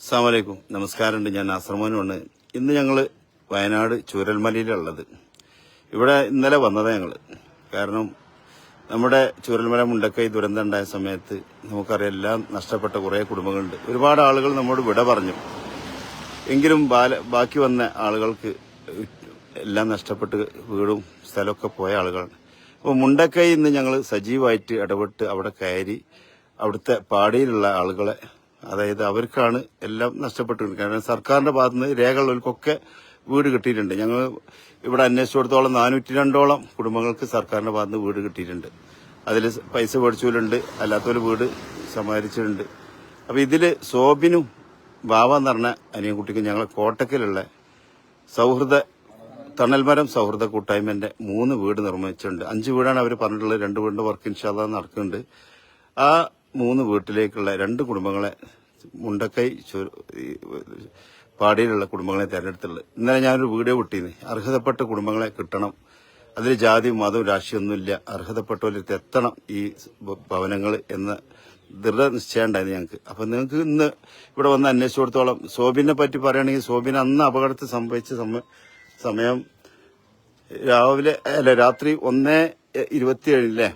അസ്സാമലൈക്കും നമസ്കാരമുണ്ട്. ഞാൻ ആശ്രമനുമാണ് ഇന്ന് ഞങ്ങൾ വയനാട് ചൂരൽമലയിലുള്ളത്. ഇവിടെ ഇന്നലെ വന്നതാണ് ഞങ്ങൾ കാരണം നമ്മുടെ ചൂരൽമല മുണ്ടക്കൈ ദുരന്തം ഉണ്ടായ സമയത്ത് നമുക്കറിയാം എല്ലാം നഷ്ടപ്പെട്ട കുറേ കുടുംബങ്ങളുണ്ട്. ഒരുപാട് ആളുകൾ നമ്മോട് വിട പറഞ്ഞു. എങ്കിലും ബാക്കി വന്ന ആളുകൾക്ക് എല്ലാം നഷ്ടപ്പെട്ട് വീടും സ്ഥലമൊക്കെ പോയ ആളുകളാണ്. അപ്പോൾ മുണ്ടക്കൈ ഇന്ന് ഞങ്ങൾ സജീവമായിട്ട് ഇടപെട്ട് അവിടെ കയറി അവിടുത്തെ പാടിയിലുള്ള ആളുകളെ അതായത് അവർക്കാണ് എല്ലാം നഷ്ടപ്പെട്ടിട്ടുണ്ട്. കാരണം സർക്കാരിന്റെ ഭാഗത്തുനിന്ന് രേഖകളുള്ളവർക്കൊക്കെ വീട് കിട്ടിയിട്ടുണ്ട്. ഞങ്ങൾ ഇവിടെ അന്വേഷിച്ചിടത്തോളം നാനൂറ്റി രണ്ടോളം കുടുംബങ്ങൾക്ക് സർക്കാരിന്റെ ഭാഗത്തുനിന്ന് വീട് കിട്ടിയിട്ടുണ്ട്. അതിൽ പൈസ മേടിച്ചവരുണ്ട്. അല്ലാത്തവർ വീട് സമാഹരിച്ചിട്ടുണ്ട്. അപ്പോൾ ഇതിൽ സോബിനും ബാവ എന്ന് പറഞ്ഞ അനിയൻകുട്ടിക്കും ഞങ്ങളെ കോട്ടക്കലുള്ള സൗഹൃദ തണൽമരം സൗഹൃദ കൂട്ടായ്മന്റെ മൂന്ന് വീട് നിർമ്മിച്ചിട്ടുണ്ട്. അഞ്ച് വീടാണ് അവർ പറഞ്ഞിട്ടുള്ളത്. രണ്ട് വീടിന്റെ വർക്ക് ഇൻഷാല്ല നടക്കുന്നുണ്ട്. ആ മൂന്ന് വീട്ടിലേക്കുള്ള രണ്ട് കുടുംബങ്ങളെ മുണ്ടക്കൈ പാടിയിലുള്ള കുടുംബങ്ങളെ തെരഞ്ഞെടുത്തുള്ളത് ഇന്നലെ ഞാനൊരു വീട് വിട്ടീന്ന് അർഹതപ്പെട്ട കുടുംബങ്ങളെ കിട്ടണം. അതിൽ ജാതി മതവും രാഷ്ട്രീയമൊന്നുമില്ല. അർഹതപ്പെട്ടവരിൽ എത്തണം ഈ ഭവനങ്ങൾ എന്ന ദൃഢ നിശ്ചയമുണ്ടായിരുന്നു ഞങ്ങൾക്ക്. അപ്പൊ നിങ്ങൾക്ക് ഇന്ന് ഇവിടെ വന്ന് അന്വേഷിച്ചു കൊടുത്തോളം സോബിനെ പറ്റി പറയുകയാണെങ്കിൽ സോബിന് അന്ന് അപകടത്തിൽ സംഭവിച്ച സമയം രാവിലെ അല്ല രാത്രി ഒന്നേ ഇരുപത്തിയേഴില്ലേ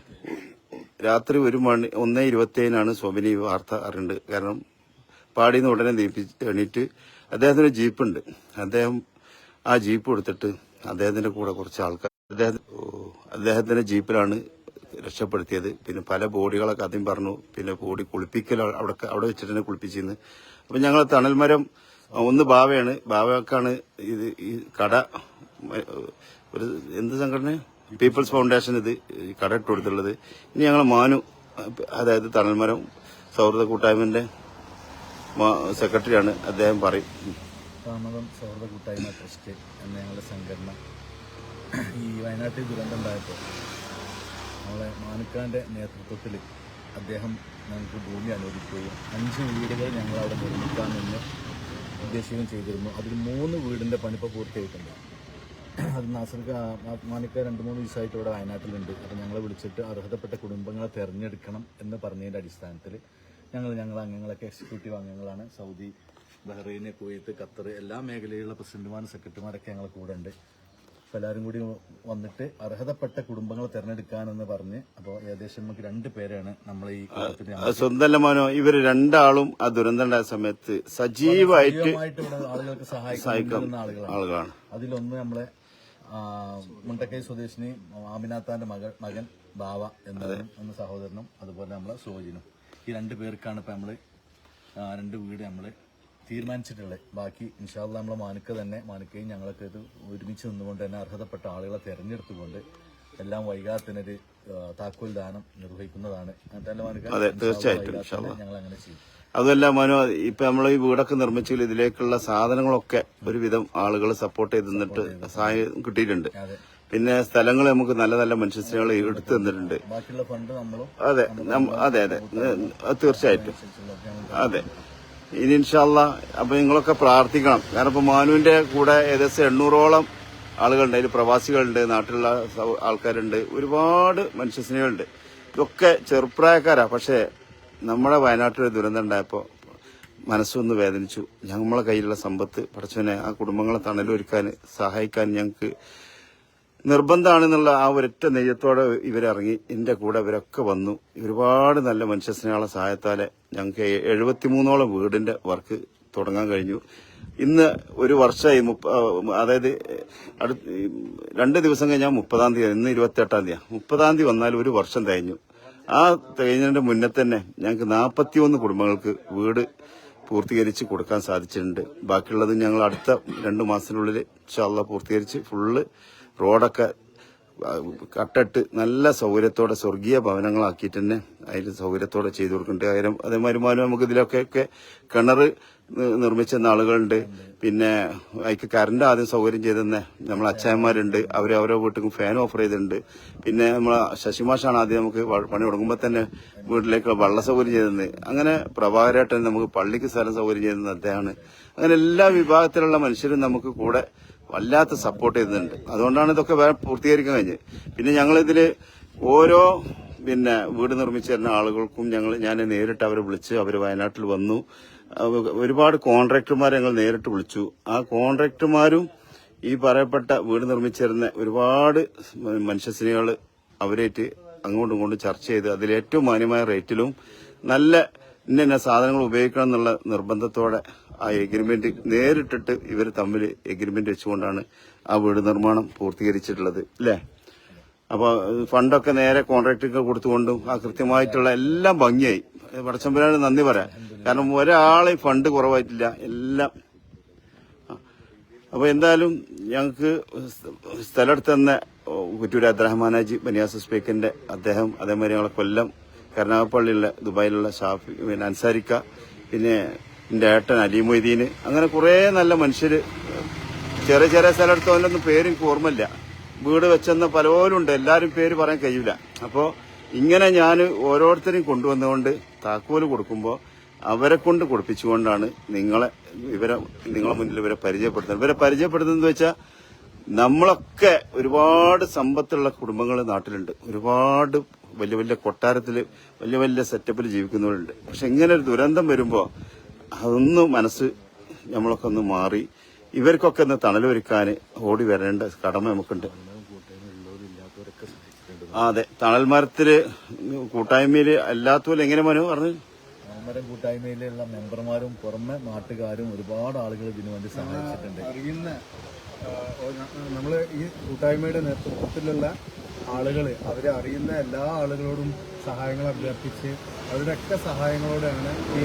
രാത്രി ഒരു മണി ഒന്നേ ഇരുപത്തിയേഴിനാണ് സോബിന് ഈ വാർത്ത അറിയുന്നത് കാരണം പാടിന്ന് ഉടനെ നീപ്പിച്ച് എണീറ്റ് അദ്ദേഹത്തിന്റെ ജീപ്പുണ്ട്. അദ്ദേഹം ആ ജീപ്പ് എടുത്തിട്ട് അദ്ദേഹത്തിന്റെ കൂടെ കുറച്ച് ആൾക്കാർ അദ്ദേഹം അദ്ദേഹത്തിന്റെ ജീപ്പിലാണ് രക്ഷപ്പെടുത്തിയത്. പിന്നെ പല ബോഡികളൊക്കെ ആദ്യം പറഞ്ഞു. പിന്നെ ബോഡി കുളിപ്പിക്കൽ അവിടെ അവിടെ വെച്ചിട്ട് തന്നെ കുളിപ്പിച്ചിരുന്നു അപ്പൊ ഞങ്ങൾ തണൽമരം ഒന്ന് ബാവയാണ്. ബാവക്കാണ് ഇത് ഈ കട ഒരു എന്ത് സംഘടന? പീപ്പിൾസ് ഫൗണ്ടേഷൻ ഇത് കട ഇട്ട് കൊടുത്തുള്ളത് ഇനി ഞങ്ങൾ മാനു അതായത് തണൽമരം സൗഹൃദ കൂട്ടായ്മന്റെ സെക്രട്ടറിയാണ് അദ്ദേഹം പറയും. താമസം സൗഹൃദ കൂട്ടായ്മ ട്രസ്റ്റ് എന്ന ഞങ്ങളുടെ സംഘടന ഈ വയനാട്ടിൽ ദുരന്തം ഉണ്ടായപ്പോൾ നമ്മളെ മാനുക്കാന്റെ നേതൃത്വത്തിൽ അദ്ദേഹം ഞങ്ങൾക്ക് ഭൂമി അനുവദിക്കുകയും അഞ്ച് വീടുകൾ ഞങ്ങൾ അവിടെ നിർമ്മിക്കാമെന്ന് ഉദ്ദേശിക്കുകയും ചെയ്തിരുന്നു. അതിൽ മൂന്ന് വീടിന്റെ പണിപ്പോൾ പൂർത്തിയായിട്ടുണ്ട്. അത് നാസർക്ക് മാനിക്ക രണ്ട് മൂന്ന് ദിവസമായിട്ട് ഇവിടെ വയനാട്ടിലുണ്ട്. അപ്പോൾ ഞങ്ങളെ വിളിച്ചിട്ട് അർഹതപ്പെട്ട കുടുംബങ്ങളെ തിരഞ്ഞെടുക്കണം എന്ന് പറഞ്ഞതിന്റെ അടിസ്ഥാനത്തിൽ ഞങ്ങൾ ഞങ്ങൾ അംഗങ്ങളൊക്കെ എക്സിക്യൂട്ടീവ് അംഗങ്ങളാണ്. സൗദി ബഹ്റൈന് കുവൈത്ത് ഖത്തർ എല്ലാ മേഖലയിലുള്ള പ്രസിഡന്റുമാരും സെക്രട്ടറിമാരൊക്കെ ഞങ്ങൾ കൂടെ ഉണ്ട്. അപ്പോൾ എല്ലാവരും കൂടി വന്നിട്ട് അർഹതപ്പെട്ട കുടുംബങ്ങളെ തിരഞ്ഞെടുക്കാനെന്ന് പറഞ്ഞ് അപ്പോൾ ഏകദേശം നമുക്ക് രണ്ട് പേരാണ് നമ്മൾ ഈ കൂട്ടത്തിൽ അത് സ്വന്തം മനോ ഇവർ രണ്ടാളും ആ ദുരന്തണ്ടായ സമയത്ത് സജീവമായിട്ട് ആളുകൾക്ക് സഹായിക്കുന്ന ആളുകളാണ്. അതിലൊന്ന് നമ്മളെ മുണ്ടക്കൈ സ്വദേശിനി ആമിനാത്താന്റെ മകൾ മകൻ ബാവ എന്നതും ഒന്ന് സഹോദരനും അതുപോലെ നമ്മളെ സോജിനും ഈ രണ്ട് പേർക്കാണ് ഇപ്പൊ നമ്മൾ രണ്ട് വീട് നമ്മൾ തീരുമാനിച്ചിട്ടുള്ളത് ബാക്കി ഇൻഷാല്ല നമ്മളെ മാനുക്ക തന്നെ മാനുക്കയും ഞങ്ങളൊക്കെ ഇത് ഒരുമിച്ച് നിന്നുകൊണ്ട് തന്നെ അർഹതപ്പെട്ട ആളുകളെ തെരഞ്ഞെടുത്തുകൊണ്ട് എല്ലാം വൈകാതെ തന്നെ ഒരു ആ, താക്കോൽ ദാനം നിർവഹിക്കുന്നതാണ്. അതെ, തീർച്ചയായിട്ടും, ഞങ്ങൾ അങ്ങനെ ചെയ്യും. അതല്ല മനോ ഇപ്പൊ നമ്മൾ ഈ വീടൊക്കെ നിർമ്മിച്ചതിൽ ഇതിലേക്കുള്ള സാധനങ്ങളൊക്കെ ഒരുവിധം ആളുകൾ സപ്പോർട്ട് ചെയ്ത് നിന്നിട്ട് സഹായം കിട്ടിയിട്ടുണ്ട്. പിന്നെ സ്ഥലങ്ങൾ നമുക്ക് നല്ല നല്ല മനുഷ്യസ്ത്രീകൾ എടുത്തു തന്നിട്ടുണ്ട്. അതെ അതെ അതെ. തീർച്ചയായിട്ടും. അതെ. ഇനി ഇൻഷാല്ല അപ്പൊ നിങ്ങളൊക്കെ പ്രാർത്ഥിക്കണം. കാരണം ഇപ്പൊ മാനുവിന്റെ കൂടെ ഏകദേശം എണ്ണൂറോളം ആളുകളുണ്ട്. അതിൽ പ്രവാസികളുണ്ട് നാട്ടിലുള്ള ആൾക്കാരുണ്ട്. ഒരുപാട് മനുഷ്യസ്നേഹമുണ്ട് ഇതൊക്കെ ചെറുപ്രായക്കാരാ. പക്ഷേ നമ്മുടെ വയനാട്ടിൽ ഒരു ദുരന്തം ഉണ്ടായപ്പോൾ മനസ്സൊന്ന് വേദനിച്ചു. ഞങ്ങളെ കയ്യിലുള്ള സമ്പത്ത് പഠിച്ചവനെ ആ കുടുംബങ്ങളെ തണലൊരുക്കാൻ സഹായിക്കാൻ ഞങ്ങൾക്ക് നിർബന്ധമാണെന്നുള്ള ആ ഒരൊറ്റ നെയ്യത്തോടെ ഇവരിറങ്ങി. എന്റെ കൂടെ ഇവരൊക്കെ വന്നു. ഒരുപാട് നല്ല മനുഷ്യസ്നേഹമുള്ള സഹായത്താലെ ഞങ്ങൾക്ക് എഴുപത്തിമൂന്നോളം വീടിന്റെ വർക്ക് തുടങ്ങാൻ കഴിഞ്ഞു. ഇന്ന് ഒരു വർഷമായി അതായത് അടുത്ത് രണ്ട് ദിവസം കഴിഞ്ഞാൽ മുപ്പതാം തീയതി ഇന്ന് ഇരുപത്തി എട്ടാം തീയതി. മുപ്പതാം തീയതി വന്നാൽ ഒരു വർഷം തികഞ്ഞു. ആ തികഞ്ഞതിന്റെ മുന്നേ തന്നെ ഞങ്ങൾക്ക് നാൽപ്പത്തിയൊന്ന് കുടുംബങ്ങൾക്ക് വീട് പൂർത്തീകരിച്ച് കൊടുക്കാൻ സാധിച്ചിട്ടുണ്ട്. ബാക്കിയുള്ളത് ഞങ്ങൾ അടുത്ത രണ്ട് മാസത്തിനുള്ളിൽ ഇൻഷാല്ല പൂർത്തീകരിച്ച് ഫുള്ള് റോഡൊക്കെ കട്ടിട്ട് നല്ല സൗകര്യത്തോടെ സ്വർഗീയ ഭവനങ്ങളാക്കിയിട്ട് തന്നെ അതിൽ സൗകര്യത്തോടെ ചെയ്തു കൊടുക്കുന്നുണ്ട്. അതിന് അതേമാതിരി നമുക്ക് ഇതിലൊക്കെ കിണർ നിർമ്മിച്ച ആളുകളുണ്ട് പിന്നെ അതിക്ക് കറണ്ട് ആദ്യം സൗകര്യം ചെയ്തെന്നെ നമ്മളെ അച്ചായന്മാരുണ്ട് അവർ ഓരോ വീട്ടിലും ഫാൻ ഓഫർ ചെയ്തിട്ടുണ്ട്. പിന്നെ നമ്മളെ ശശിമാഷാണ് ആദ്യം നമുക്ക് പണി തുടങ്ങുമ്പോൾ തന്നെ വീട്ടിലേക്ക് വെള്ള സൗകര്യം ചെയ്തെന്ന്. അങ്ങനെ പ്രഭാകരേട്ടൻ നമുക്ക് പള്ളിക്ക് സ്ഥലം സൗകര്യം ചെയ്തെന്ന് അദ്ദേഹമാണ്. അങ്ങനെ എല്ലാ വിഭാഗത്തിലുള്ള മനുഷ്യരും നമുക്ക് കൂടെ വല്ലാത്ത സപ്പോർട്ട് ചെയ്യുന്നുണ്ട് അതുകൊണ്ടാണ് ഇതൊക്കെ വേറെ പൂർത്തീകരിക്കാൻ കഴിഞ്ഞത്. പിന്നെ ഞങ്ങളിതിൽ ഓരോ പിന്നെ വീട് നിർമ്മിച്ചു തരുന്ന ആളുകൾക്കും ഞങ്ങൾ ഞാൻ നേരിട്ട് അവരെ വിളിച്ച് അവർ വയനാട്ടിൽ വന്നു. ഒരുപാട് കോൺട്രാക്ടർമാരെ ഞങ്ങൾ നേരിട്ട് വിളിച്ചു. ആ കോൺട്രാക്ടർമാരും ഈ പറയപ്പെട്ട വീട് നിർമ്മിച്ചിരുന്ന ഒരുപാട് മനുഷ്യസ്നേഹികൾ അവരേറ്റ് അങ്ങോട്ടും ഇങ്ങോട്ടും ചർച്ച ചെയ്ത് അതിൽ ഏറ്റവും മാന്യമായ റേറ്റിലും നല്ല ഇന്ന സാധനങ്ങൾ ഉപയോഗിക്കണം എന്നുള്ള നിർബന്ധത്തോടെ ആ എഗ്രിമെന്റ് നേരിട്ടിട്ട് ഇവർ തമ്മിൽ എഗ്രിമെന്റ് വെച്ചുകൊണ്ടാണ് ആ വീട് നിർമ്മാണം പൂർത്തീകരിച്ചിട്ടുള്ളത്. അല്ലേ അപ്പൊ ഫണ്ടൊക്കെ നേരെ കോൺട്രാക്ടർക്ക് കൊടുത്തുകൊണ്ടും ആ കൃത്യമായിട്ടുള്ള എല്ലാം ഭംഗിയായി. വടച്ചമ്പരാന് നന്ദി പറയാം. കാരണം ഒരാളെ ഫണ്ട് കുറവായിട്ടില്ല എല്ലാം. അപ്പോൾ അപ്പൊ എന്തായാലും ഞങ്ങൾക്ക് സ്ഥലമെടുത്ത് തന്നെ കുറ്റൂർ അബ്ദുറഹ്മാനാജി ബനിയാസ് സ്പീക്കറിന്റെ അദ്ദേഹം അതേമാതിരി ഞങ്ങളെ കൊല്ലം കരുനാഗപ്പള്ളിയുള്ള ദുബായിലുള്ള ഷാഫി പിന്നെ അൻസാരിക്ക പിന്നെ എന്റെ ഏട്ടൻ അലി മൊയ്തീൻ അങ്ങനെ കുറേ നല്ല മനുഷ്യര് ചെറിയ ചെറിയ സ്ഥലമെടുത്തവനൊന്നും പേര് എനിക്ക് ഓർമ്മയില്ല. വീട് വെച്ചെന്ന പലപോലും ഉണ്ട് എല്ലാവരും പേര് പറയാൻ കഴിയില്ല അപ്പോൾ ഇങ്ങനെ ഞാൻ ഓരോരുത്തരെയും കൊണ്ടുവന്നുകൊണ്ട് താക്കോൽ കൊടുക്കുമ്പോൾ അവരെ കൊണ്ട് കൊടുപ്പിച്ചുകൊണ്ടാണ് നിങ്ങളെ ഇവരെ നിങ്ങളെ മുന്നിൽ ഇവരെ പരിചയപ്പെടുത്തുന്നത്. ഇവരെ പരിചയപ്പെടുത്തുന്നത് വെച്ചാൽ നമ്മളൊക്കെ ഒരുപാട് സമ്പത്തുള്ള കുടുംബങ്ങൾ നാട്ടിലുണ്ട്. ഒരുപാട് വലിയ വലിയ കൊട്ടാരത്തിൽ വലിയ വലിയ സെറ്റപ്പിൽ ജീവിക്കുന്നവരുണ്ട്. പക്ഷെ ഇങ്ങനെ ഒരു ദുരന്തം വരുമ്പോൾ അതൊന്ന് മനസ്സ് നമ്മളൊക്കെ ഒന്ന് മാറി ഇവർക്കൊക്കെ ഒന്ന് തണലൊരുക്കാൻ ഓടി വരേണ്ട കടമ നമുക്കുണ്ട്. അതെ. തണൽ മരത്തിൽ കൂട്ടായ്മയിൽ അല്ലാത്തപോലെ എങ്ങനെ മനു പറഞ്ഞു? തണൽമരം കൂട്ടായ്മയിലുള്ള മെമ്പർമാരും പുറമെ നാട്ടുകാരും ഒരുപാട് ആളുകൾ ഇതിനു വേണ്ടി സഹായിച്ചിട്ടുണ്ട്. അറിയുന്ന നമ്മൾ ഈ കൂട്ടായ്മയുടെ നേതൃത്വത്തിലുള്ള ആളുകൾ അവരെ അറിയുന്ന എല്ലാ ആളുകളോടും സഹായങ്ങൾ അഭ്യർത്ഥിച്ച് അവരുടെയൊക്കെ സഹായങ്ങളോടെയാണ് ഈ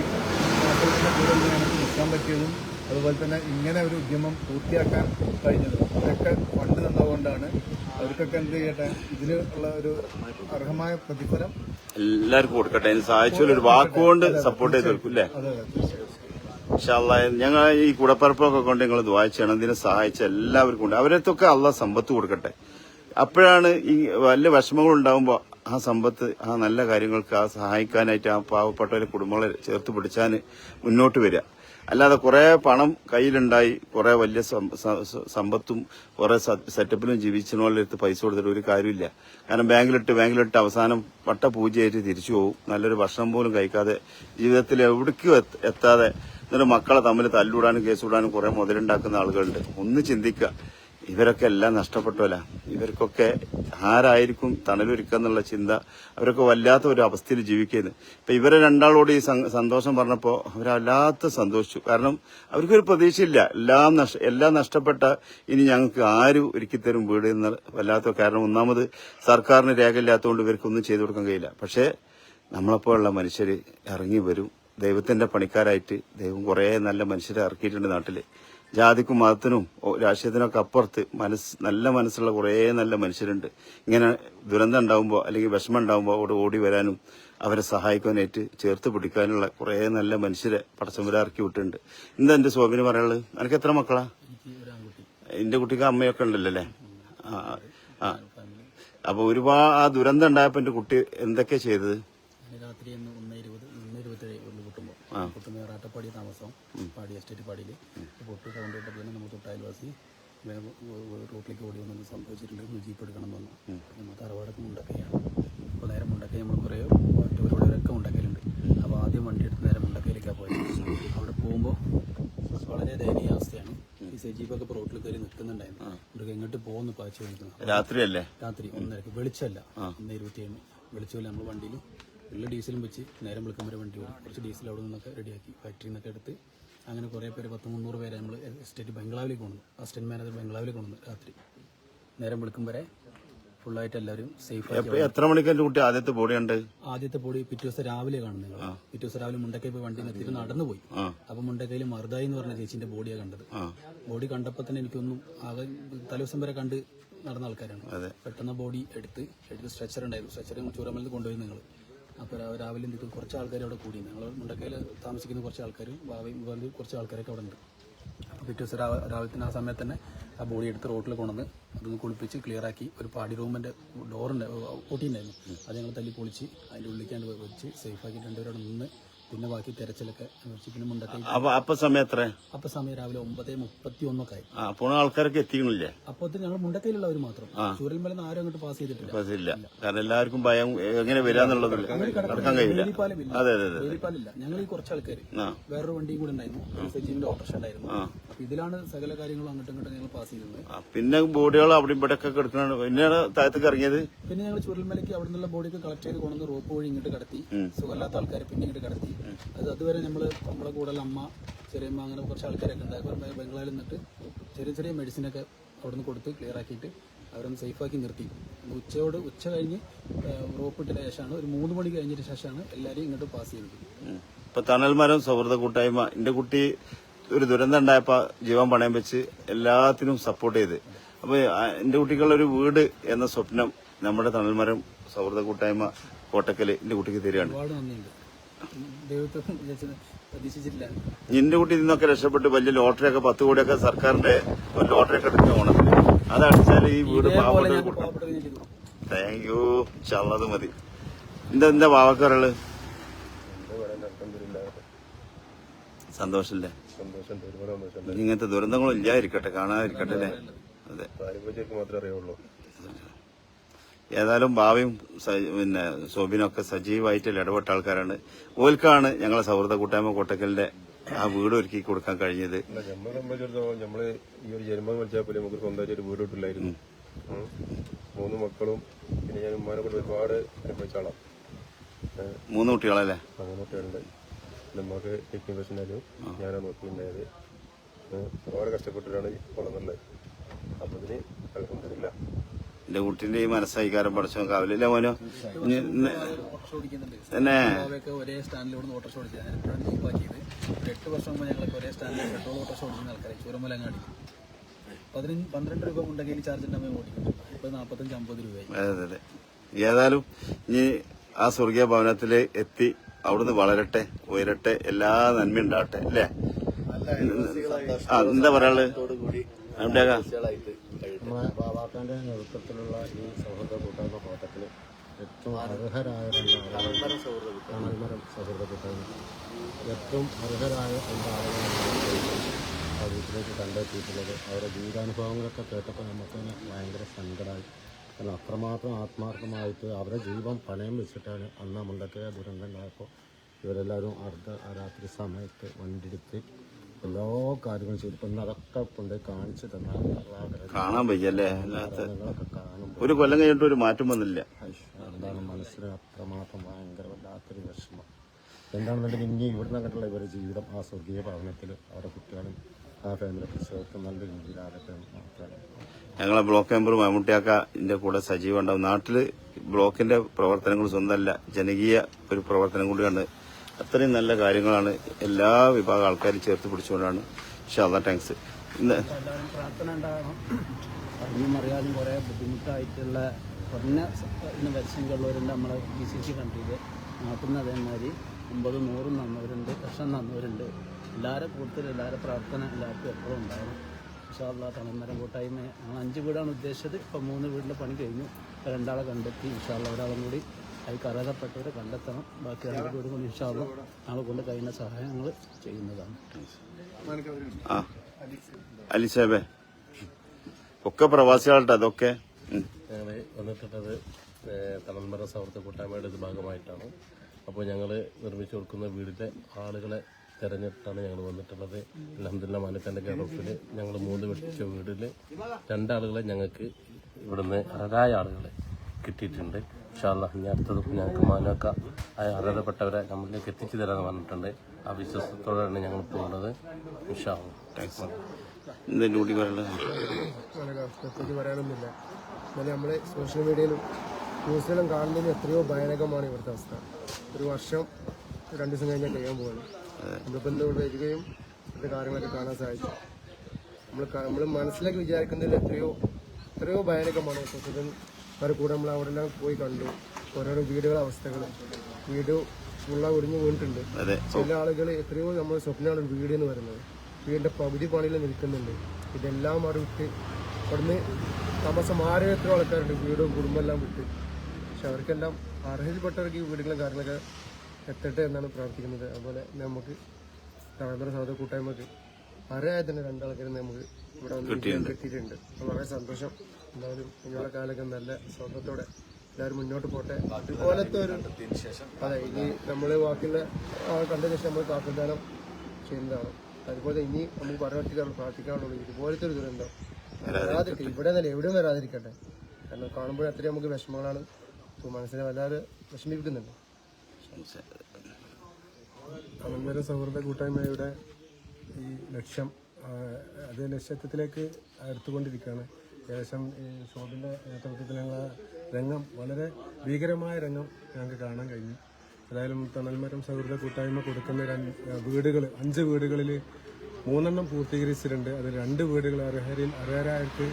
നാട്ടുകാരുടെ കൂടെ ഞങ്ങൾക്ക് നിൽക്കാൻ പറ്റിയതും അതുപോലെ തന്നെ ഇങ്ങനെ ഒരു ഉദ്യമം പൂർത്തിയാക്കാൻ കഴിഞ്ഞത്. അവരൊക്കെ ഫണ്ട് തന്നതുകൊണ്ടാണ് അവർക്കൊക്കെ എന്ത് ചെയ്യട്ടെ? ഇതിന് ഉള്ള ഒരു അർഹമായ പ്രതിഫലം എല്ലാവർക്കും കൊടുക്കട്ടെ. സഹായിച്ചാൽ ഒരു വാക്കുകൊണ്ട് സപ്പോർട്ട് ചെയ്ത് കൊടുക്കും അല്ലേ? ഞങ്ങൾ ഈ കൂടപ്പറപ്പൊക്കെ കൊണ്ട് നിങ്ങൾ ദ്വായിച്ചാണ് ഇതിനെ സഹായിച്ച എല്ലാവർക്കും ഉണ്ട്. അവരത്തൊക്കെ അള്ള സമ്പത്ത് കൊടുക്കട്ടെ. അപ്പോഴാണ് ഈ വലിയ വിഷമങ്ങൾ ഉണ്ടാകുമ്പോൾ ആ സമ്പത്ത് ആ നല്ല കാര്യങ്ങൾക്ക് ആ സഹായിക്കാനായിട്ട് ആ പാവപ്പെട്ടവരെ കുടുംബങ്ങളെ ചേർത്ത് പിടിച്ചാൽ മുന്നോട്ട് വരിക. അല്ലാതെ കുറെ പണം കയ്യിലുണ്ടായി കുറെ വലിയ സമ്പത്തും കുറെ സെറ്റപ്പിലും ജീവിച്ചതിനോടത്ത് പൈസ കൊടുത്തിട്ട് ഒരു കാര്യമില്ല കാരണം ബാങ്കിലിട്ട് ബാങ്കിലിട്ട് അവസാനം വട്ട പൂജയായിട്ട് തിരിച്ചു പോകും. നല്ലൊരു ഭക്ഷണം പോലും കഴിക്കാതെ ജീവിതത്തിൽ എവിടേക്കും എത്താതെ എന്നിട്ട് മക്കളെ തമ്മിൽ തല്ലൂടാനും കേസുവിടാനും കുറെ മുതലുണ്ടാക്കുന്ന ആളുകളുണ്ട്. ഒന്ന് ചിന്തിക്കുക. ഇവരൊക്കെ എല്ലാം നഷ്ടപ്പെട്ടല്ല ഇവർക്കൊക്കെ ആരായിരിക്കും തണലൊരുക്കുക എന്നുള്ള ചിന്ത അവരൊക്കെ വല്ലാത്ത ഒരു അവസ്ഥയിൽ ജീവിക്കുന്നത് ഇപ്പൊ ഇവരെ രണ്ടാളോട് ഈ സന്തോഷം പറഞ്ഞപ്പോൾ അവരല്ലാത്ത സന്തോഷിച്ചു. കാരണം അവർക്കൊരു പ്രതീക്ഷയില്ല. എല്ലാം നഷ്ട എല്ലാം നഷ്ടപ്പെട്ട ഇനി ഞങ്ങൾക്ക് ആരും ഒരുക്കി തരും വീട് എന്ന് വല്ലാത്ത കാരണം. ഒന്നാമത് സർക്കാരിന് രേഖയില്ലാത്തതുകൊണ്ട് ഇവർക്കൊന്നും ചെയ്തു കൊടുക്കാൻ കഴിയില്ല. പക്ഷേ നമ്മളെപ്പോലുള്ള മനുഷ്യർ ഇറങ്ങി വരും. ദൈവത്തിന്റെ പണിക്കാരായിട്ട് ദൈവം കുറേ നല്ല മനുഷ്യരെ ഇറക്കിയിട്ടുണ്ട് നാട്ടിൽ. ജാതിക്കും മതത്തിനും രാഷ്ട്രീയത്തിനൊക്കെ അപ്പുറത്ത് മനസ്സ് നല്ല മനസ്സുള്ള കുറേ നല്ല മനുഷ്യരുണ്ട്. ഇങ്ങനെ ദുരന്തം ഉണ്ടാകുമ്പോൾ അല്ലെങ്കിൽ വിഷമം ഉണ്ടാകുമ്പോൾ അവിടെ ഓടി വരാനും അവരെ സഹായിക്കാനായിട്ട് ചേർത്ത് പിടിക്കാനുള്ള കുറേ നല്ല മനുഷ്യരെ പടച്ചമ്പര ഇറക്കി വിട്ടിട്ടുണ്ട്. എന്താ എന്റെ സ്വാമിന് പറയാനുള്ളത്? എനിക്ക് എത്ര മക്കളാ? എന്റെ കുട്ടിക്ക് അമ്മയൊക്കെ ഉണ്ടല്ലോ അല്ലേ? ആ ആ. അപ്പൊ ഒരുപാട് ആ ദുരന്തം ഉണ്ടായപ്പോ എന്റെ കുട്ടി എന്തൊക്കെയാ ചെയ്തത്? രാത്രി പൊട്ടുമ്പോൾ റാട്ടപ്പാടി താമസം പാടി എസ്റ്റേറ്റ് പാടിയിൽ പൊട്ട് സൗണ്ട് കേട്ടപ്പോൾ നമ്മൾ തൊട്ടയൽവാസി റോട്ടിലേക്ക് ഓടി വന്നു സംഭവിച്ചിട്ടുണ്ട്. ജീപ്പ് എടുക്കണം എന്ന് പറഞ്ഞു. നമ്മൾ തറവാടൊക്കെ മുണ്ടക്കയാണ്. അപ്പോൾ നേരെ മുണ്ടക്കൈ നമ്മൾ കുറേ ഒറ്റവരോടൊക്കെ മുണ്ടക്കയിലുണ്ട്. അപ്പോൾ ആദ്യം വണ്ടി എടുത്ത് നേരെ മുണ്ടക്കയിലേക്കാണ് പോയത്. അവിടെ പോകുമ്പോൾ വളരെ ദയനീയ അവസ്ഥയാണ്. ഈ സജീബൊക്കെ റോട്ടിൽ കയറി നിൽക്കുന്നുണ്ടായിരുന്നു ഇവിടെ എങ്ങോട്ട് പോകുന്നു പാച്ചു രാത്രിയല്ലേ? രാത്രി ഒന്നരക്ക്. വെളിച്ചല്ല ഒന്ന് ഇരുപത്തിയേഴ് വെളിച്ചമില്ല നമ്മൾ വണ്ടിയിൽ ഉള്ള ഡീസലും വെച്ച് നേരം വിളിക്കാൻ വരെ വണ്ടി വരും കുറച്ച് ഡീസൽ അവിടെ നിന്നൊക്കെ റെഡിയാക്കി ഫാക്ടറിയിൽ നിന്നൊക്കെ എടുത്ത് അങ്ങനെ കുറേ പേര് പത്ത് മുന്നൂറ് പേരെ നമ്മൾ എസ്റ്റേറ്റ് ബംഗ്ലാവിലേക്ക് കൊണ്ടു അസിസ്റ്റന്റ് മാനേജർ ബംഗ്ലാവിലേക്ക് കൊണ്ടു രാത്രി. നേരം വിളിക്കും വരെ ഫുള്ളായിട്ട് എല്ലാവരും സേഫ് എത്ര മണിക്ക് എന്റെ കുട്ടി ആദ്യത്തെ ഉണ്ട് ആദ്യത്തെ പൊടി പിറ്റേ ദിവസം രാവിലെ കാണുന്നത് പിറ്റേ ദിവസം രാവിലെ മുണ്ടക്കൈ പോയി വണ്ടി നിർത്തിയിട്ട് നടന്നു പോയി അപ്പൊ മുണ്ടക്കൈയിൽ മറുതായി എന്ന് പറഞ്ഞ ചേച്ചിന്റെ ബോഡിയാണ് കണ്ടത്. ബോഡി കണ്ടപ്പോ തന്നെ എനിക്കൊന്നും ആകെ തലേദിവസം വരെ കണ്ട് നടന്ന ആൾക്കാരാണ്. പെട്ടെന്ന് ബോഡി എടുത്ത് എടുത്ത് സ്ട്രെച്ചർ ഉണ്ടായിരുന്നു. സ്ട്രെച്ചർ ചൂരമലത്ത് കൊണ്ടുപോയി നിങ്ങൾ അപ്പോൾ രാവിലെ എന്ത് കുറച്ച് ആൾക്കാർ അവിടെ കൂടി. ഞങ്ങൾ മുണ്ടക്കയിൽ താമസിക്കുന്ന കുറച്ച് ആൾക്കാരും ഭാവിയും വന്ന് കുറച്ച് ആൾക്കാരൊക്കെ അവിടെ ഉണ്ട്. അപ്പോൾ പിറ്റേ ദിവസം രാവിലത്തിന് ആ സമയത്ത് തന്നെ ആ ബോഡി എടുത്ത് റോട്ടിൽ കൊണ്ടുവന്ന് അതൊന്ന് കുളിപ്പിച്ച് ക്ലിയർ ആക്കി ഒരു പാടി റൂമിന്റെ ഡോറുണ്ട് പൊട്ടിയിട്ടുണ്ടായിരുന്നു അത് ഞങ്ങൾ തല്ലി പൊളിച്ച് അതിന്റെ ഉള്ളിലേക്കാണ്ട് വെച്ച് സേഫ് ആക്കി രണ്ടുപേരോട് നിന്ന് പിന്നെ ബാക്കി തെരച്ചിലൊക്കെ അന്വേഷിച്ച് പിന്നെ മുണ്ടക്കൈ അപ്പൊ അപ്പൊ സമയം എത്ര? അപ്പൊ സമയം രാവിലെ ഒമ്പത് മുപ്പത്തി ഒന്നൊക്കെ ആയി പോണ ആൾക്കാരൊക്കെ എത്തിക്കണില്ലേ? അപ്പൊ ഞങ്ങൾ മുണ്ടക്കൈയിലുള്ളവർ മാത്രം. ചൂരൽമല നിന്ന് ആരും അങ്ങോട്ട് പാസ് ചെയ്തിട്ടില്ല. ഇല്ല. കാരണം എല്ലാവർക്കും ഭയം എങ്ങനെ വരാന്നുള്ളത് കഴിയില്ല. വേലിപ്പാലില്ല. ഞങ്ങൾ ഈ കുറച്ച് ആൾക്കാർ വേറൊരു വണ്ടിയും കൂടെ ഉണ്ടായിരുന്നു. സജീവിന്റെ ഉണ്ടായിരുന്നു. ഇതിലാണ് സകല കാര്യങ്ങളും അങ്ങോട്ടും ഇങ്ങോട്ടും ഞങ്ങൾ പാസ് ചെയ്യുന്നത്. പിന്നെ ബോഡികൾ അവിടെ ഇവിടെ ഒക്കെ കിടക്കണ പിന്നെയാണ് താഴത്തേക്ക് ഇറങ്ങിയത്? പിന്നെ ഞങ്ങൾ ചുരുൽമലയ്ക്ക് അവിടെ നിന്നുള്ള ബോഡിയൊക്കെ കളക്ട് ചെയ്ത് കൊണ്ടുവന്ന് റോപ്പ് വഴി ഇങ്ങോട്ട് കടത്തി. സുഖമില്ലാത്ത ആൾക്കാരെ പിന്നെ ഇങ്ങോട്ട് കടത്തി. അത് അതുവരെ നമ്മൾ നമ്മളെ കൂടെ അമ്മ ചെറിയമ്മ അങ്ങനെ കുറച്ച് ആൾക്കാരൊക്കെ ഉണ്ടായി ബംഗ്ലാവിൽ നിന്നിട്ട് ചെറിയ ചെറിയ മെഡിസിനൊക്കെ അവിടെ നിന്ന് കൊടുത്ത് ക്ലിയർ ആക്കിയിട്ട് അവരൊന്ന് സേഫാക്കി നിർത്തി. ഉച്ചയോട് ഉച്ച കഴിഞ്ഞ് റോപ്പ് ഇട്ട ശേഷമാണ് ഒരു മൂന്ന് മണി കഴിഞ്ഞിട്ട് ശേഷമാണ് എല്ലാവരും ഇങ്ങോട്ട് പാസ് ചെയ്യുന്നത്. ഇപ്പൊ തണൽ തണൽമരം സൗഹൃദ കൂട്ടായ്മ. എന്റെ കുട്ടി ഒരു ദുരന്തം ഉണ്ടായപ്പോ ജീവൻ പണയം വെച്ച് എല്ലാത്തിനും സപ്പോർട്ട് ചെയ്ത്. അപ്പോൾ എന്റെ എന്റെ കുട്ടിക്കുള്ള ഒരു വീട് എന്ന സ്വപ്നം നമ്മുടെ തണൽമരം സൗഹൃദ കൂട്ടായ്മ കോട്ടക്കൽ എന്റെ കുട്ടിക്ക് തരികയാണ്. നിന്റെ കുട്ടി നിന്നൊക്കെ രക്ഷപ്പെട്ട് വലിയ ലോട്ടറി ഒക്കെ പത്ത് കോടിയൊക്കെ സർക്കാരിന്റെ ഒരു ലോട്ടറി ഒക്കെ എടുക്കുക ഓണത്തിന് അതടിച്ചാൽ ഈ വീട് പാവപ്പെട്ട താങ്ക് യു ചള്ളത് മതി. എന്താ എന്താ പാവക്കാറുള്ളത് സന്തോഷല്ലേ? സന്തോഷം ഒരുപാട് സന്തോഷം ഇങ്ങനത്തെ ദുരന്തങ്ങളും ഇല്ലായിരിക്കട്ടെ കാണാതിരിക്കട്ടെ അല്ലേ? അതെ. മാത്രമേ അറിയുള്ളൂ. ഏതായാലും ഭാവിയും പിന്നെ സോബിനൊക്കെ സജീവമായിട്ട് ഇടപെട്ട ആൾക്കാരാണ്. ഓൽക്കാണ് ഞങ്ങളെ സൗഹൃദ കൂട്ടായ്മ കോട്ടക്കലിന്റെ ആ വീട് ഒരുക്കി കൊടുക്കാൻ കഴിഞ്ഞത്. നമ്മളെ സംബന്ധിച്ചിടത്തോളം നമ്മൾ ഈ ഒരു ജന്മം വെച്ചാൽ പോലും നമുക്ക് സ്വന്തമായിട്ട് ഒരു വീട് കിട്ടില്ലായിരുന്നു മൂന്ന് മക്കളും പിന്നെ ഞാൻ ഉമ്മാനെ കൊണ്ട് ഒരുപാട് അനുഭവിച്ച ആളാണ് മൂന്ന് കുട്ടികളല്ലേ? അങ്ങനൊക്കെയുണ്ട് നമുക്ക് ടെക്നിക്കൽ പ്രശ്നമായാലും ഞാനാ നോക്കിയിട്ടുണ്ടായത് വളരെ കഷ്ടപ്പെട്ടിട്ടാണ് വളർന്നുള്ളത് അപ്പൊ ഇതിന് അലഹമില്ല എന്റെ കുട്ടിന്റെ ഈ മനസ്സൈകാരം പഠിച്ചോ നോക്കാവില്ലേ മോനോ? തന്നെ. ഒരേ സ്റ്റാൻഡിൽ ഇവിടുന്ന് ഓട്ടോറിക്ഷ ഓടിച്ചത്. എപ്പോഴാണ് ലീവാക്കിയത് എട്ട് വർഷം മുമ്പ് ഞങ്ങളൊക്കെ ഒരേ സ്റ്റാൻഡിൽ പെട്രോൾ ഓട്ടോറിക്ഷ ഓടിക്കുന്ന ആൾക്കാരെ ചൂരമലങ്ങാടി. പതിനഞ്ച് പന്ത്രണ്ട് രൂപ ഉണ്ടെങ്കിൽ ചാർജ് ഉണ്ടെങ്കിൽ ഓടിക്കും ഇപ്പൊ നാൽപ്പത്തഞ്ച് അമ്പത് രൂപയായി. ഏതായാലും ഇനി ആ സ്വർഗീയ ഭവനത്തിൽ എത്തി അവിടുന്ന് വളരട്ടെ ഉയരട്ടെ എല്ലാ നന്മ ഉണ്ടാവട്ടെ അല്ലേ ആ എന്താ പറയാൾ ബാബാക്കാന്റെ നേതൃത്വത്തിലുള്ള ഈ സൗഹൃദ കൂട്ടായ്മ കോട്ടത്തിൽ ഏറ്റവും അർഹരായ തണൽമരം സൗഹൃദ കൂട്ടായ്മ. ഏറ്റവും അർഹരായ രണ്ടാളുകളാണ് ആ വീട്ടിലേക്ക് കണ്ടെത്തിയിട്ടുള്ളത്. അവരുടെ ജീവിതാനുഭവങ്ങളൊക്കെ കേട്ടപ്പോൾ നമുക്ക് തന്നെ ഭയങ്കര സങ്കടമായി. കാരണം അത്രമാത്രം ആത്മാർത്ഥമായിട്ട് അവരുടെ ജീവൻ പണയം വെച്ചിട്ടാണ് അന്ന് മുണ്ടക്കയ ദുരന്തം ഉണ്ടായപ്പോൾ ഇവരെല്ലാവരും അർദ്ധ രാത്രി സമയത്ത് വണ്ടിയെടുത്ത് എല്ലാ കാര്യങ്ങളും ചെയ്തു. ഇപ്പം അതൊക്കെ കൊണ്ട് കാണിച്ചു തന്നാൽ കാണാൻ വയ്യല്ലേ? ഒരു കൊല്ലം കഴിഞ്ഞിട്ട് ഒരു മാറ്റം വന്നില്ല. എന്താണ് മനസ്സിന് അത്രമാത്രം ഭയങ്കര വല്ലാത്തൊരു വിഷമം. എന്താണെന്നുണ്ടെങ്കിൽ ഇനി ഇവിടുന്ന് അങ്ങോട്ടുള്ള ഇവരുടെ ജീവിതം ആ സ്വർഗീയ ഭവനത്തിൽ അവരുടെ കുട്ടികളും ആ ഫാമിലിയൊക്കെ ചേർത്ത് നല്ല രീതിയിലാകട്ടെ ആരൊക്കെ മാത്രമാണ് ഞങ്ങളെ ബ്ലോക്ക് മെമ്പർ മമ്മൂട്ടിയാക്ക ഇതിന്റെ കൂടെ സജീവം ഉണ്ടാവും. നാട്ടിൽ ബ്ലോക്കിന്റെ പ്രവർത്തനങ്ങൾ സ്വന്തമല്ല ജനകീയ ഒരു പ്രവർത്തനം കൂടിയാണ്. അത്രയും നല്ല കാര്യങ്ങളാണ് എല്ലാ വിഭാഗം ആൾക്കാരും ചേർത്ത് പിടിച്ചുകൊണ്ടാണ്. ഷാദ ടാങ്ക്സ് ഇന്ന് ബുദ്ധിമുട്ടായിട്ടുള്ള നാട്ടിൽ ഒമ്പതും നൂറും നന്നവരുണ്ട് ലക്ഷം നന്നവരുണ്ട് എല്ലാവരും കൂടുതൽ എല്ലാവരും പ്രാർത്ഥന എല്ലാവർക്കും എപ്പോഴും ഉണ്ടാകണം ഇൻഷാല്ല തണന്നര കൂട്ടായ്മ. ഞങ്ങൾ അഞ്ച് വീടാണ് ഉദ്ദേശിച്ചത്. ഇപ്പം മൂന്ന് വീടിന്റെ പണി കഴിഞ്ഞു. രണ്ടാളെ കണ്ടെത്തി. ഇൻഷാല്ല ഒരാളും കൂടി അതിൽ അർഹതപ്പെട്ടവരെ കണ്ടെത്തണം. ബാക്കി രണ്ട് വീടും കൂടി ഇൻഷാല്ല ഞങ്ങളെ കൊണ്ട് കഴിയുന്ന സഹായങ്ങൾ ചെയ്യുന്നതാണ്. ആ. അലിസേബേ. ഒക്കെ പ്രവാസികളുടെ അതൊക്കെ. ഞങ്ങൾ വന്നിട്ടുള്ളത് തണന്മര സൗഹൃദ കൂട്ടായ്മയുടെ ഒരു ഭാഗമായിട്ടാണ്. അപ്പോൾ ഞങ്ങൾ നിർമ്മിച്ചു കൊടുക്കുന്ന വീടിന്റെ ആളുകളെ തിരഞ്ഞെടുത്താണ് ഞങ്ങൾ വന്നിട്ടുള്ളത്. അലഹമില്ല മാനക്കാന്റെ കേരളത്തിൽ ഞങ്ങൾ മൂന്ന് വെട്ടിച്ച വീടിൽ രണ്ടാളുകളെ ഞങ്ങൾക്ക് ഇവിടുന്ന് അർഹരായ ആളുകളെ കിട്ടിയിട്ടുണ്ട്. ഇൻഷാല്ല ഇനി അടുത്തത് ഞങ്ങൾക്ക് മാനക്ക ആ അർഹതപ്പെട്ടവരെ നമ്മളിലേക്ക് എത്തിച്ചു തരാമെന്ന് പറഞ്ഞിട്ടുണ്ട്. ആ വിശ്വാസത്തോടെയാണ് ഞങ്ങൾ പോകുന്നത് ഇൻഷാല്ല താങ്ക്സ് എന്താ ഡ്യൂട്ടി പറയുന്നത് പ്രത്യേകിച്ച് പറയാനൊന്നുമില്ല. എന്നാലും നമ്മൾ സോഷ്യൽ മീഡിയയിലും ന്യൂസിലും കാണുന്നതിന് എത്രയോ ഭയാനകമാണ് ഇവിടുത്തെ അവസ്ഥ. ഒരു വർഷം രണ്ട് ദിവസം കഴിഞ്ഞാൽ കഴിയാൻ പോവാണ്. ഇവിടെ വരികയും ഇവിടുത്തെ കാര്യങ്ങളൊക്കെ കാണാൻ സാധിച്ചു. നമ്മൾ നമ്മൾ മനസ്സിലേക്ക് വിചാരിക്കുന്നതിൽ എത്രയോ എത്രയോ ഭയാനകമാണ് സ്വന്തം അവരെ കൂടെ നമ്മൾ അവിടെ എല്ലാം പോയി കണ്ടു. ഓരോരോ വീടുകളുടെ അവസ്ഥകൾ. വീട് ഉള്ള ഒടിഞ്ഞു വീണിട്ടുണ്ട്. ചില ആളുകൾ എത്രയോ നമ്മൾ സ്വപ്നമാണ് വീട് എന്ന് പറയുന്നത്. വീടിന്റെ പകുതി പണിയിൽ നിൽക്കുന്നുണ്ട്. ഇതെല്ലാം അവിടെ വിട്ട് അവിടുന്ന് താമസം ആരോ എത്ര ആൾക്കാരുണ്ട്. വീടും കുടുംബം എല്ലാം വിട്ട്. പക്ഷെ അവർക്കെല്ലാം അർഹതപ്പെട്ടവർക്ക് ഈ വീടുകളും കാര്യങ്ങളൊക്കെ എത്തട്ടെ എന്നാണ് പ്രാർത്ഥിക്കുന്നത്. അതുപോലെ നമുക്ക് തലമുറ സൗദ കൂട്ടായ്മക്ക് അറിയാതെ തന്നെ രണ്ടാൾക്കാരും നമുക്ക് ഇവിടെ വന്ന് എത്തിയിട്ടുണ്ട്. വളരെ സന്തോഷം. എന്തായാലും ഇനിയുള്ള കാലൊക്കെ നല്ല സ്വന്തത്തോടെ എല്ലാവരും മുന്നോട്ട് പോട്ടെ. അതുപോലത്തെ ഒരു അതെ ഇനി നമ്മൾ ആ കണ്ടതിന് ശേഷം നമ്മൾ കാക്കുദാനം ചെയ്യുന്നതാണ്. അതുപോലെ ഇനി നമുക്ക് പറയാൻ പ്രാർത്ഥിക്കാനുള്ളൂ ഇതുപോലത്തെ ഒരു ദുരന്തം വരാതിരിക്കട്ടെ. ഇവിടെ നല്ല എവിടെയും വരാതിരിക്കട്ടെ. കാരണം കാണുമ്പോഴത്രയും നമുക്ക് വിഷമങ്ങളാണ്. മനസ്സിനെ വല്ലാതെ വിഷമിപ്പിക്കുന്നുണ്ട്. തമിഴ്നാട് സൗഹൃദ കൂട്ടായ്മയുടെ ഈ ലക്ഷ്യം അതേ ലക്ഷ്യത്തിലേക്ക് അടുത്തുകൊണ്ടിരിക്കുകയാണ്. ഏകദേശം ഈ ഷോപ്പിന്റെ നേതൃത്വത്തിലുള്ള രംഗം വളരെ ഭീകരമായ രംഗം ഞങ്ങൾക്ക് കാണാൻ കഴിഞ്ഞു. ഏതായാലും തണൽമരം സൗഹൃദ കൂട്ടായ്മ കൊടുക്കുന്ന വീടുകൾ അഞ്ച് വീടുകളിൽ മൂന്നെണ്ണം പൂർത്തീകരിച്ചിട്ടുണ്ട്. അതിൽ രണ്ട് വീടുകൾ അർഹരിൽ അർഹരായിട്ട്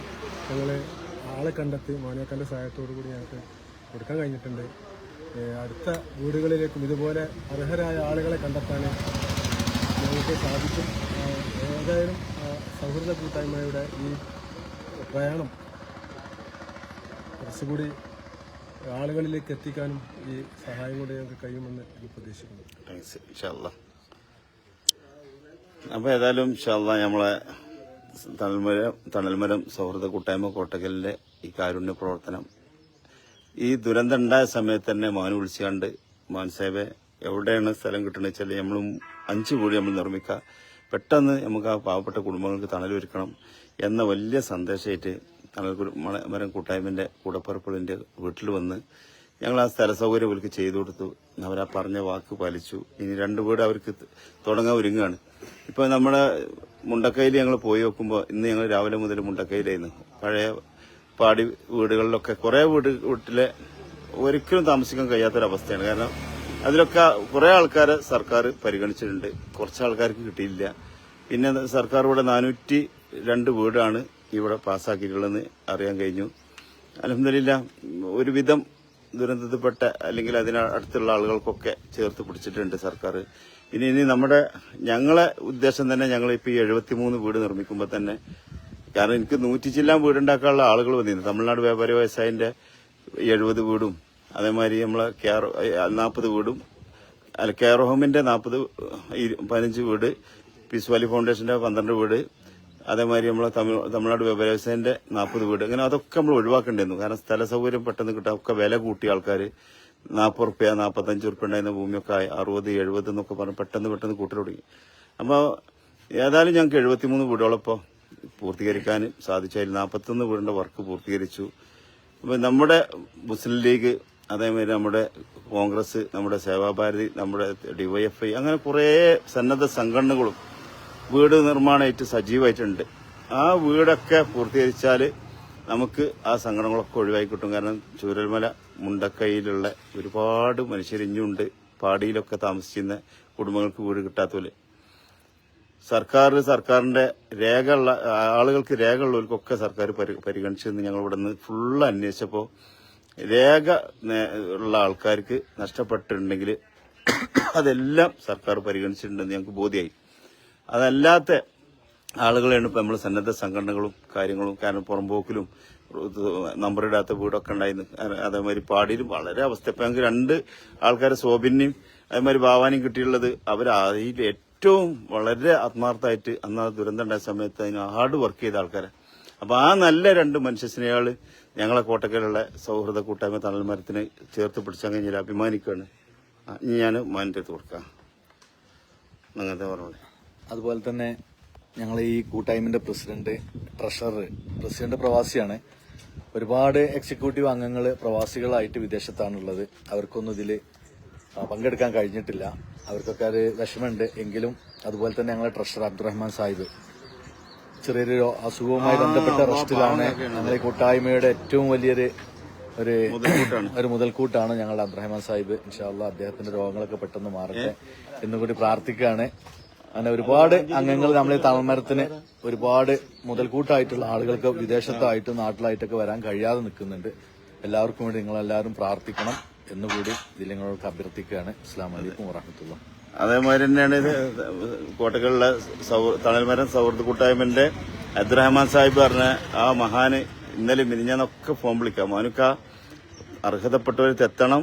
ഞങ്ങൾ ആളെ കണ്ടെത്തി മാനവക്കാന്റെ സഹായത്തോടു കൂടി ഞങ്ങൾക്ക് കൊടുക്കാൻ കഴിഞ്ഞിട്ടുണ്ട്. അടുത്ത വീടുകളിലേക്കും ഇതുപോലെ അർഹരായ ആളുകളെ കണ്ടെത്താൻ ഞങ്ങൾക്ക് സാധിക്കും. ഏതായാലും സൗഹൃദ കൂട്ടായ്മയുടെ ഈ പ്രയാണം കുറച്ചുകൂടി ആളുകളിലേക്ക് എത്തിക്കാനും ഈ സഹായം കൊണ്ട് ഞങ്ങൾക്ക് കഴിയുമെന്ന് പ്രതീക്ഷിക്കുന്നു. താങ്ക്സ് ഏതായാലും ഇൻഷാല്ല നമ്മളെ തണൽമരം തണൽമരം സൗഹൃദ കൂട്ടായ്മ കോട്ടക്കലിന്റെ ഈ കാരുണ്യ പ്രവർത്തനം ഈ ദുരന്തം ഉണ്ടായ സമയത്ത് തന്നെ മാൻ വിളിച്ചുകൊണ്ട് മോൻ എവിടെയാണ് സ്ഥലം കിട്ടണമെന്ന് വെച്ചാൽ നമ്മൾ അഞ്ച് കോടി നമ്മൾ നിർമ്മിക്കുക. പെട്ടെന്ന് നമുക്ക് ആ പാവപ്പെട്ട കുടുംബങ്ങൾക്ക് തണലൊരുക്കണം എന്ന വലിയ സന്ദേശമായിട്ട് തണൽ മരം കൂട്ടായ്മന്റെ കൂടപ്പറപ്പുളിന്റെ വീട്ടിൽ വന്ന് ഞങ്ങൾ ആ സ്ഥല സൗകര്യം അവർക്ക് ചെയ്തു കൊടുത്തു. അവരാ പറഞ്ഞ വാക്ക് പാലിച്ചു. ഇനി രണ്ട് വീട് അവർക്ക് തുടങ്ങാൻ ഒരുങ്ങുകയാണ്. ഇപ്പോൾ നമ്മുടെ മുണ്ടക്കയിൽ ഞങ്ങൾ പോയി നോക്കുമ്പോൾ ഇന്ന് ഞങ്ങൾ രാവിലെ മുതൽ മുണ്ടക്കയിലായിരുന്നു. പഴയ പാടി വീടുകളിലൊക്കെ കുറെ വീട് വീട്ടിലെ ഒരിക്കലും താമസിക്കാൻ കഴിയാത്തൊരവസ്ഥയാണ്. കാരണം അതിലൊക്കെ കുറെ ആൾക്കാരെ സർക്കാർ പരിഗണിച്ചിട്ടുണ്ട്. കുറച്ച് ആൾക്കാർക്ക് കിട്ടിയില്ല. പിന്നെ സർക്കാർ ഇവിടെ നാനൂറ്റി രണ്ട് വീടാണ് ഇവിടെ പാസ്സാക്കിയിട്ടുള്ളതെന്ന് അറിയാൻ കഴിഞ്ഞു. അലഹമില്ല ഒരുവിധം ദുരന്തത്തിൽപ്പെട്ട അല്ലെങ്കിൽ അതിനടുത്തുള്ള ആളുകൾക്കൊക്കെ ചേർത്ത് പിടിച്ചിട്ടുണ്ട് സർക്കാർ. ഇനി ഇനി നമ്മുടെ ഞങ്ങളെ ഉദ്ദേശം തന്നെ ഞങ്ങൾ ഇപ്പോൾ ഈ എഴുപത്തിമൂന്ന് വീട് നിർമ്മിക്കുമ്പോൾ തന്നെ കാരണം എനിക്ക് നൂറ്റി ചില്ലാൻ വീടുണ്ടാക്കാനുള്ള ആളുകൾ വന്നിരുന്നു. തമിഴ്നാട് വ്യാപാരി വ്യവസായന്റെ എഴുപത് വീടും അതേമാതിരി നമ്മളെ കെയർ നാൽപ്പത് വീടും അല്ല കെയർ ഹോമിന്റെ നാൽപ്പത് പതിനഞ്ച് വീട് പീസ് വാലി ഫൗണ്ടേഷന്റെ പന്ത്രണ്ട് വീട് അതേമാതിരി നമ്മളെ തമിഴ് തമിഴ്നാട് വ്യാപാര വ്യവസായന്റെ നാൽപ്പത് വീട്. അങ്ങനെ അതൊക്കെ നമ്മൾ ഒഴിവാക്കേണ്ടിരുന്നു കാരണം സ്ഥല സൗകര്യം പെട്ടെന്ന് കിട്ടാൻ ഒക്കെ വില കൂട്ടിയ ആൾക്കാർ നാൽപ്പത് റുപ്യ നാൽപ്പത്തഞ്ച് റുപ്യ ഉണ്ടായിരുന്ന ഭൂമിയൊക്കെ അറുപത് എഴുപത് എന്നൊക്കെ പറഞ്ഞ് പെട്ടെന്ന് പെട്ടെന്ന് കൂട്ടി തുടങ്ങി. അപ്പോൾ ഏതായാലും ഞങ്ങൾക്ക് എഴുപത്തിമൂന്ന് വീടുകളപ്പോൾ പൂർത്തീകരിക്കാൻ സാധിച്ചു അതിൽ നാൽപ്പത്തൊന്ന് വീടിന്റെ വർക്ക് പൂർത്തീകരിച്ചു. അപ്പോൾ നമ്മുടെ മുസ്ലിം ലീഗ് അതേമാതിരി നമ്മുടെ കോൺഗ്രസ് നമ്മുടെ സേവാഭാരതി നമ്മുടെ ഡിവൈഎഫ്ഐ അങ്ങനെ കുറേ സന്നദ്ധ സംഘടനകളും വീട് നിർമ്മാണമായിട്ട് സജീവമായിട്ടുണ്ട്. ആ വീടൊക്കെ പൂർത്തീകരിച്ചാൽ നമുക്ക് ആ സംഘടനകളൊക്കെ ഒഴിവായി കിട്ടും. കാരണം ചൂരൽമല മുണ്ടക്കൈയിലുള്ള ഒരുപാട് മനുഷ്യരിഞ്ഞുണ്ട്. പാടിയിലൊക്കെ താമസിക്കുന്ന കുടുംബങ്ങൾക്ക് വീട് കിട്ടാത്തപോലെ സർക്കാർ സർക്കാരിന്റെ രേഖയുള്ള ആളുകൾക്ക് രേഖ ഉള്ളവർക്കൊക്കെ സർക്കാർ പരി- പരിഗണിച്ചെന്ന് ഞങ്ങൾ ഇവിടെ നിന്ന് ഫുള്ള് അന്വേഷിച്ചപ്പോൾ രേഖ ഉള്ള ആൾക്കാർക്ക് നഷ്ടപ്പെട്ടിട്ടുണ്ടെങ്കിൽ അതെല്ലാം സർക്കാർ പരിഗണിച്ചിട്ടുണ്ടെന്ന് ഞങ്ങൾക്ക് ബോധ്യമായി അതല്ലാത്ത ആളുകളെയാണ് ഇപ്പം നമ്മൾ സന്നദ്ധ സംഘടനകളും കാര്യങ്ങളും കാരണം പുറമ്പോക്കിലും നമ്പറിടാത്ത വീടൊക്കെ ഉണ്ടായിരുന്നു. അത് അതേമാതിരി പാടിയിലും വളരെ അവസ്ഥ. ഇപ്പം ഞങ്ങൾക്ക് രണ്ട് ആൾക്കാരെ സോബിനെയും അതേമാതിരി ഭാവാനും കിട്ടിയുള്ളത് അവർ അതിൽ ഏറ്റവും വളരെ ആത്മാർത്ഥമായിട്ട് അന്ന് ആ ദുരന്തം ഉണ്ടായ സമയത്ത് അതിന് ഹാർഡ് വർക്ക് ചെയ്ത ആൾക്കാരെ. അപ്പൊ ആ നല്ല രണ്ട് മനുഷ്യസ്നേഹാൾ ഞങ്ങളെ കോട്ടക്കലുള്ള സൗഹൃദ കൂട്ടായ്മ തണൽമരത്തിന് ചേർത്ത് പിടിച്ചാൽ കഴിഞ്ഞാൽ അഭിമാനിക്കുകയാണ്. ഇനി ഞാൻ അടുത്ത് കൊടുക്കാം. അങ്ങനത്തെ പറഞ്ഞു അതുപോലെ തന്നെ ഞങ്ങൾ ഈ കൂട്ടായ്മന്റെ പ്രസിഡന്റ് ട്രഷറർ പ്രസിഡന്റ് പ്രവാസിയാണ്. ഒരുപാട് എക്സിക്യൂട്ടീവ് അംഗങ്ങൾ പ്രവാസികളായിട്ട് വിദേശത്താണുള്ളത്. അവർക്കൊന്നും ഇതിൽ പങ്കെടുക്കാൻ കഴിഞ്ഞിട്ടില്ല. അവർക്കൊക്കെ അത് വിഷമമുണ്ട്. എങ്കിലും അതുപോലെ തന്നെ ഞങ്ങളെ ട്രഷറർ അബ്ദുറഹ്മാൻ സാഹിബ് ചെറിയൊരു അസുഖവുമായി ബന്ധപ്പെട്ട റെസ്റ്റിലാണ്. ഞങ്ങളെ കൂട്ടായ്മയുടെ ഏറ്റവും വലിയൊരു ഒരു ഒരു മുതൽക്കൂട്ടാണ് ഞങ്ങളുടെ അബ്ദുറഹ്മാൻ സാഹിബ്. ഇൻഷാല്ല അദ്ദേഹത്തിന്റെ രോഗങ്ങളൊക്കെ പെട്ടെന്ന് മാറട്ടെ എന്നുകൂടി പ്രാർത്ഥിക്കുകയാണ്. അങ്ങനെ ഒരുപാട് അംഗങ്ങൾ നമ്മളെ തളമരത്തിന് ഒരുപാട് മുതൽക്കൂട്ടായിട്ടുള്ള ആളുകൾക്ക് വിദേശത്തായിട്ടും നാട്ടിലായിട്ടൊക്കെ വരാൻ കഴിയാതെ നിൽക്കുന്നുണ്ട്. എല്ലാവർക്കും വേണ്ടി നിങ്ങളെല്ലാവരും പ്രാർത്ഥിക്കണം. എന്നുകൂടി ഇതിൽ നിങ്ങളോട് അഭ്യർത്ഥിക്കുകയാണ് ഇസ്ലാം വലൈക്കും വറഹത്തുള്ള അതേമാതിരി തന്നെയാണ് ഇത് കോട്ടകളിലെ തണൽമരം സൗഹൃദ കൂട്ടായ്മന്റെ അബ്ദുറഹ്മാൻ സാഹിബ് പറഞ്ഞ ആ മഹാന് ഇന്നലെ മിനിഞ്ഞാന്നൊക്കെ ഫോൺ വിളിക്കാം. മോനുക്ക അർഹതപ്പെട്ടവർ തെത്തണം.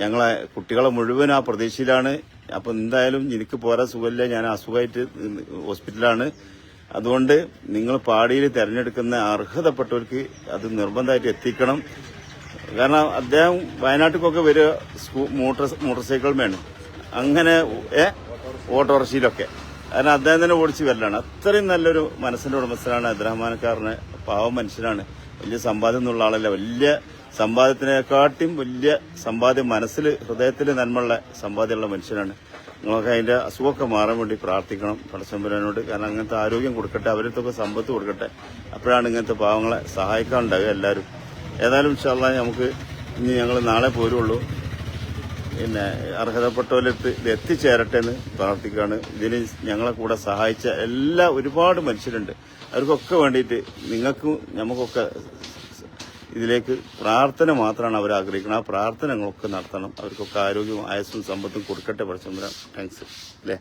ഞങ്ങളെ കുട്ടികളെ മുഴുവൻ ആ പ്രതീക്ഷയിലാണ്. അപ്പം എന്തായാലും എനിക്ക് പോരാ സുഖമില്ല. ഞാൻ അസുഖമായിട്ട് ഹോസ്പിറ്റലാണ് അതുകൊണ്ട് നിങ്ങൾ പാടിയിൽ തിരഞ്ഞെടുക്കുന്ന അർഹതപ്പെട്ടവർക്ക് അത് നിർബന്ധമായിട്ട് എത്തിക്കണം. കാരണം അദ്ദേഹം വയനാട്ടിലൊക്കെ വരിക മോട്ടോർ മോട്ടോർ സൈക്കിൾ വേണം അങ്ങനെ ഓട്ടോറിക്ഷയിലൊക്കെ. കാരണം അദ്ദേഹം തന്നെ ഓടിച്ച് വരലാണ്. അത്രയും നല്ലൊരു മനസ്സിന്റെ ഉടമസ്ഥനാണ് അബ്ദുറഹ്മാനക്കാരന് പാവം മനുഷ്യനാണ്. വലിയ സമ്പാദ്യം എന്നുള്ള ആളല്ല. വലിയ സമ്പാദ്യത്തിനെക്കാട്ടിയും വലിയ സമ്പാദ്യം മനസ്സിൽ ഹൃദയത്തിൽ നന്മയുള്ള സമ്പാദ്യമുള്ള മനുഷ്യനാണ്. നിങ്ങൾക്ക് അതിന്റെ അസുഖമൊക്കെ മാറാൻ വേണ്ടി പ്രാർത്ഥിക്കണം പടച്ചമ്പരാനോട്. കാരണം അങ്ങനത്തെ ആരോഗ്യം കൊടുക്കട്ടെ അവരത്തൊക്കെ സമ്പത്ത് കൊടുക്കട്ടെ. അപ്പോഴാണ് ഇങ്ങനത്തെ പാവങ്ങളെ സഹായിക്കാൻ ഉണ്ടാവുക എല്ലാവരും. ഏതായാലും ഇൻഷാല്ല നമുക്ക് ഇനി ഞങ്ങൾ നാളെ പോരുള്ളൂ. പിന്നെ അർഹതപ്പെട്ടവരെടുത്ത് ഇത് എന്ന് പ്രാർത്ഥിക്കുകയാണ്. ഇതിന് ഞങ്ങളെ കൂടെ സഹായിച്ച എല്ലാ ഒരുപാട് മനുഷ്യരുണ്ട്. അവർക്കൊക്കെ വേണ്ടിയിട്ട് നിങ്ങൾക്കും നമുക്കൊക്കെ ഇതിലേക്ക് പ്രാർത്ഥന മാത്രമാണ് അവർ ആഗ്രഹിക്കുന്നത്. ആ പ്രാർത്ഥന ഞങ്ങളൊക്കെ നടത്തണം. അവർക്കൊക്കെ ആരോഗ്യവും ആയസും സമ്പത്തും കൊടുക്കട്ടെ പഠിച്ചു താങ്ക്സ് അല്ലേ